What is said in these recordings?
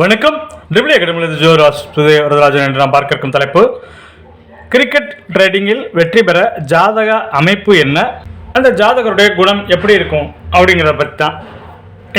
வணக்கம். ட்ரிபிள் அகாடமியில் ஜோராஸ் வரதராஜன் என்று நாம் பார்க்க இருக்கும் தலைப்பு கிரிக்கெட் ட்ரேடிங்கில் வெற்றி பெற ஜாதக அமைப்பு என்ன? அந்த ஜாதகருடைய குணம் எப்படி இருக்கும்? அப்படிங்கிறத பற்றி தான்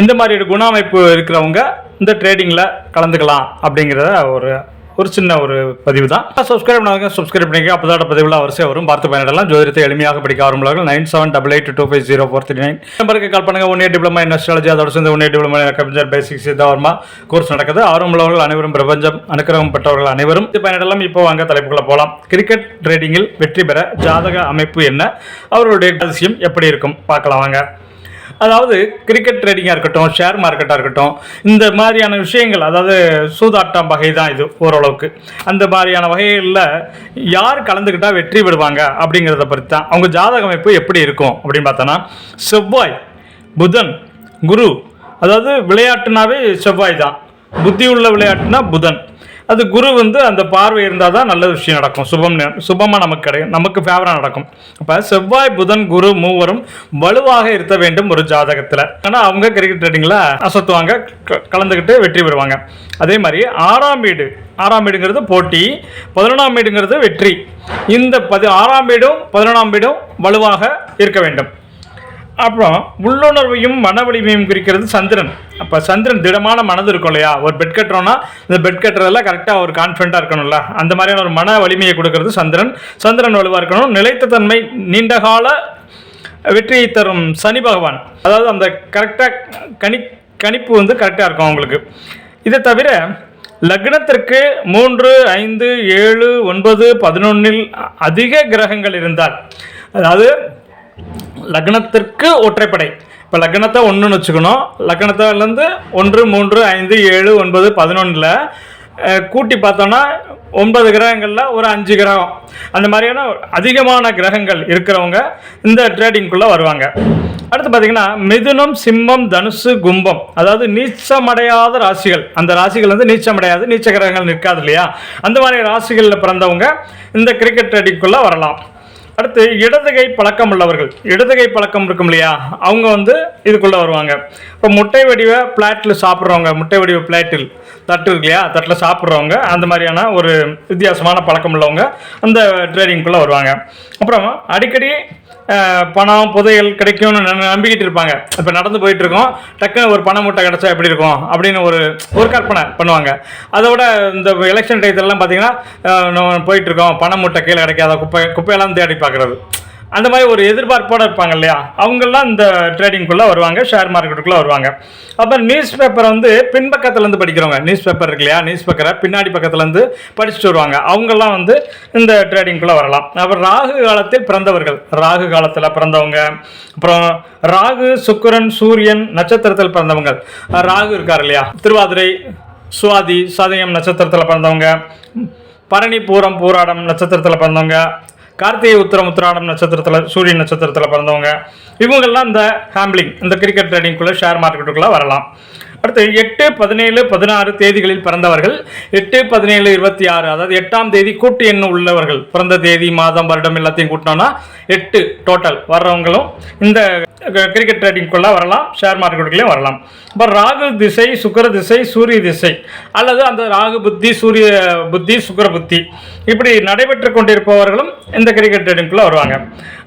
இந்த மாதிரி ஒரு குண அமைப்பு இருக்கிறவங்க இந்த ட்ரேடிங்கில் கலந்துக்கலாம் அப்படிங்கிறத ஒரு ஒரு சின்ன ஒரு பதிவு தான் சப்ஸ்கிரைப் பண்ணாங்க சப்ஸ்கிரைப் பண்ணிக்க அப்போ தான் பதிவுல வரிசையாக வரும். பார்த்து பயனிடலாம் ஜோதிடத்தை எளிமையாக படிக்க ஆரம்பிப்பார்கள் nine seven double eight two five zero four three nine. நம்பருக்கு கால் பண்ணுங்க. One year diploma in astrology அதோட சேர்ந்து one year diploma computer basics சித்தாவர்மா course நடக்குது. ஆர்வமுள்ளவர்கள் அனைவரும் பிரபஞ்சம் அனுக்கிரகம் பெற்றவர்கள் அனைவரும் இது பயனிடலாம் இப்போ வாங்க தலைப்புக்குள்ள போகலாம் கிரிக்கெட் ட்ரேடிங்கில் வெற்றி பெற ஜாதக அமைப்பு என்ன? அவர்களுடைய அதிசயம் எப்படி இருக்கும்? பார்க்கலாம் வாங்க. அதாவது கிரிக்கெட் ட்ரேடிங்காக இருக்கட்டும் ஷேர் மார்க்கெட்டாக இருக்கட்டும் இந்த மாதிரியான விஷயங்கள் அதாவது சூதாட்டம் வகை தான் இது ஓரளவுக்கு. அந்த மாதிரியான வகைகளில் யார் கலந்துக்கிட்டால் வெற்றி பெறுவாங்க அப்படிங்கிறத பற்றி தான் அவங்க ஜாதக அமைப்பு எப்படி இருக்கும் அப்படின்னு பார்த்தோன்னா செவ்வாய் புதன் குரு அதாவது விளையாட்டுனாவே செவ்வாய் தான். புத்தி உள்ள விளையாட்டுனா புதன். அது குரு வந்து அந்த பார்வை இருந்தால் தான் நல்ல விஷயம் நடக்கும். சுபம் சுபமாக நமக்கு கிடைக்கும் நமக்கு ஃபேவராக நடக்கும். அப்போ செவ்வாய் புதன் குரு மூவரும் வலுவாக இருக்க வேண்டும் ஒரு ஜாதகத்தில். ஆனால் அவங்க கிரிக்கெட் ட்ரேடிங்கில் அசத்துவாங்க க- கலந்துக்கிட்டு வெற்றி பெறுவாங்க. அதே மாதிரி ஆறாம் வீடு ஆறாம் வீடுங்கிறது போட்டி பதினொன்றாம் வீடுங்கிறது வெற்றி. இந்த பதி ஆறாம் வீடும் பதினொன்றாம் வீடும் வலுவாக இருக்க வேண்டும். அப்புறம் உள்ளுணர்வையும் மன வலிமையும் குறிக்கிறது சந்திரன். அப்போ சந்திரன் திடமான மனது இருக்கும் இல்லையா? ஒரு பெட் கட்டுறோன்னா இந்த பெட் கட்டுறதெல்லாம் கரெக்டாக ஒரு கான்ஃபிடண்ட்டாக இருக்கணும்ல. அந்த மாதிரியான ஒரு மன வலிமையை கொடுக்கறது சந்திரன். சந்திரன் வலுவாக இருக்கணும். நிலைத்த தன்மை நீண்டகால வெற்றியை தரும் சனி பகவான். அதாவது அந்த கரெக்டாக கணி கணிப்பு வந்து கரெக்டாக இருக்கும் அவங்களுக்கு. இதை தவிர லக்னத்திற்கு மூன்று ஐந்து ஏழு ஒன்பது பதினொன்றில் அதிக கிரகங்கள் இருந்தால் அதாவது லக்னத்திற்கு ஒற்றைப்படை. இப்போ லக்னத்தை ஒன்றுன்னு வச்சுக்கணும். லக்னத்திலேருந்து ஒன்று மூன்று ஐந்து ஏழு ஒன்பது பதினொன்றில் கூட்டி பார்த்தோன்னா ஒன்பது கிரகங்களில் ஒரு அஞ்சு கிரகம். அந்த மாதிரியான அதிகமான கிரகங்கள் இருக்கிறவங்க இந்த ட்ரேடிங்குள்ளே வருவாங்க. அடுத்து பார்த்தீங்கன்னா மிதுனம் சிம்மம் தனுசு கும்பம். அதாவது நீச்சமடையாத ராசிகள். அந்த ராசிகள் வந்து நீச்சமடையாது நீச்ச கிரகங்கள் நிற்காது இல்லையா? அந்த மாதிரி ராசிகளில் பிறந்தவங்க இந்த கிரிக்கெட் ட்ரேடிங்குள்ளே வரலாம். அடுத்து இடதுகை பழக்கம் உள்ளவர்கள். இடதுகை பழக்கம் இருக்கும் இல்லையா? அவங்க வந்து இதுக்குள்ளே வருவாங்க. இப்போ முட்டை வடிவ பிளாட்டில் சாப்பிட்றவங்க முட்டை வடிவ பிளாட்டில் தட்டு இருக்கு இல்லையா? தட்டில் சாப்பிட்றவங்க அந்த மாதிரியான ஒரு வித்தியாசமான பழக்கம் உள்ளவங்க அந்த ட்ரேடிங்குள்ளே வருவாங்க. அப்புறம் அடிக்கடி பணம் புதையல் கிடைக்கும்னு நம்பிக்கிட்டு இருப்பாங்க. இப்போ நடந்து போயிட்டு இருக்கோம் டக்குன்னு ஒரு பண மூட்டை கிடச்சா எப்படி இருக்கும்? அப்படின்னு ஒரு ஒரு கற்பனை பண்ணுவாங்க. அதோட இந்த எலெக்ஷன் டயத்துலலாம் பார்த்தீங்கன்னா நம்ம போயிட்டு இருக்கோம் பண மூட்டை கீழே கிடைக்காத குப்பை குப்பையெல்லாம் தேடி பார்க்குறது அந்த மாதிரி ஒரு எதிர்பார்ப்போடு இருப்பாங்க இல்லையா? அவங்கெல்லாம் இந்த ட்ரேடிங்குள்ளே வருவாங்க ஷேர் மார்க்கெட்டுக்குள்ளே வருவாங்க. அப்புறம் நியூஸ் பேப்பரை வந்து பின்பக்கத்துலேருந்து படிக்கிறவங்க நியூஸ் பேப்பர் இருக்கு இல்லையா? நியூஸ் பேப்பரை பின்னாடி பக்கத்துலேருந்து படிச்சுட்டு வருவாங்க. அவங்கெல்லாம் வந்து இந்த ட்ரேடிங்குள்ளே வரலாம். அப்புறம் ராகு காலத்தில் பிறந்தவர்கள் ராகு காலத்தில் பிறந்தவங்க அப்புறம் ராகு சுக்கிரன் சூரியன் நட்சத்திரத்தில் பிறந்தவங்க. ராகு இருக்கார் இல்லையா? திருவாதிரை சுவாதி சதயம் நட்சத்திரத்தில் பிறந்தவங்க. பரணி பூரம் பூராடம் நட்சத்திரத்தில் பிறந்தவங்க. கார்த்திகை உத்திரம் உத்திராடம் நட்சத்திரத்தில் சூரியன் நட்சத்திரத்தில் பிறந்தவங்க. இவங்கெல்லாம் இந்த ஹேம்பிளிங் இந்த கிரிக்கெட் ட்ரேடிங்குள்ளே ஷேர் மார்க்கெட்டுக்குள்ளே வரலாம். அடுத்து எட்டு பதினேழு பதினாறு தேதிகளில் பிறந்தவர்கள். எட்டு பதினேழு இருபத்தி ஆறு அதாவது எட்டாம் தேதி கூட்டு எண் உள்ளவர்கள். பிறந்த தேதி மாதம் வருடம் எல்லாத்தையும் கூட்டினோன்னா எட்டு டோட்டல் வர்றவங்களும் இந்த கிரிக்கெட் ட்ரேடிங்குள்ளே வரலாம் ஷேர் மார்க்கெட்டுக்குள்ளேயும் வரலாம். இப்போ ராகு திசை சுக்கர திசை சூரிய திசை அல்லது அந்த ராகு புத்தி சூரிய புத்தி சுக்கர புத்தி. இப்படி நடைபெற்று கொண்டிருப்பவர்களும் இந்த கிரிக்கெட் ட்ரேடிங்குள்ளே வருவாங்க.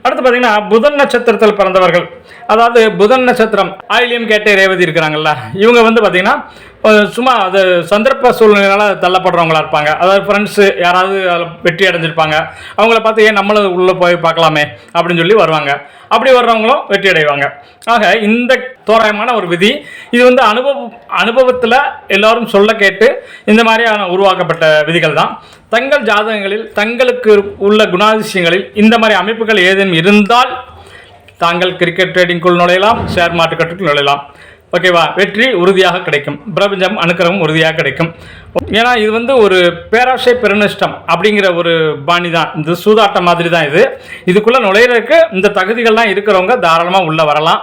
அடுத்து பார்த்தீங்கன்னா புதன் நட்சத்திரத்தில் பிறந்தவர்கள். அதாவது புதன் நட்சத்திரம் ஆயிலியம் கேட்டே ரேவதி இருக்கிறாங்கல்ல. இவங்க வந்து பார்த்தீங்கன்னா சும்மா அது சந்தர்ப்ப சூழ்நிலையால் தள்ளப்படுறவங்களா இருப்பாங்க. அதாவது ஃப்ரெண்ட்ஸு யாராவது வெற்றி அடைஞ்சிருப்பாங்க. அவங்கள பார்த்து ஏன் நம்மளும் உள்ளே போய் பார்க்கலாமே? அப்படின்னு சொல்லி வருவாங்க. அப்படி வர்றவங்களும் வெற்றி அடைவாங்க. ஆக இந்த தோராயமான ஒரு விதி இது வந்து அனுபவம் அனுபவத்தில் எல்லோரும் சொல்ல கேட்டு இந்த மாதிரியான உருவாக்கப்பட்ட விதிகள் தான். தங்கள் ஜாதகங்களில் தங்களுக்கு உள்ள குணாதிசயங்களில் இந்த மாதிரி அமைப்புகள் ஏதேனும் இருந்தால் தாங்கள் கிரிக்கெட் ட்ரேடிங்குள் நுழையலாம் ஷேர் மார்க்கெட்டுக்குள் நுழையலாம். ஓகேவா? வெற்றி உறுதியாக கிடைக்கும். பிரபஞ்சம் அனுக்கிரகம் உறுதியாக கிடைக்கும். ஏன்னா இது வந்து ஒரு பேராசை பெருநஷ்டம் அப்படிங்கிற ஒரு பாணி தான். இந்த சூதாட்டம் மாதிரி தான் இது. இதுக்குள்ளே நுழையிறதுக்கு இந்த தகுதிகள்லாம் இருக்கிறவங்க தாராளமாக உள்ளே வரலாம்.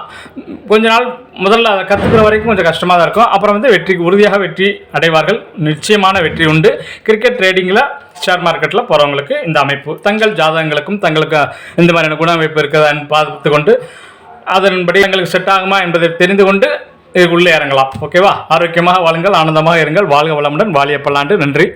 கொஞ்ச நாள் முதல்ல அதை கற்றுக்கிற வரைக்கும் கொஞ்சம் கஷ்டமாக தான் இருக்கும். அப்புறம் வந்து வெற்றி உறுதியாக வெற்றி அடைவார்கள். நிச்சயமான வெற்றி உண்டு. கிரிக்கெட் ட்ரேடிங்கில் ஷேர் மார்க்கெட்டில் போகிறவங்களுக்கு இந்த அமைப்பு. தங்கள் ஜாதகங்களுக்கும் தங்களுக்கு இந்த மாதிரியான குண அமைப்பு இருக்கிறதான்னு பார்த்து கொண்டு அதன்படி எங்களுக்கு செட் ஆகுமா என்பதை தெரிந்து கொண்டு இதுக்குள்ளே இறங்கலாம். ஓகேவா ஆரோக்கியமாக வாழுங்கள் ஆனந்தமாக இருங்கள். வாழ்க வளமுடன். வாழிய பல்லாண்டு நன்றி.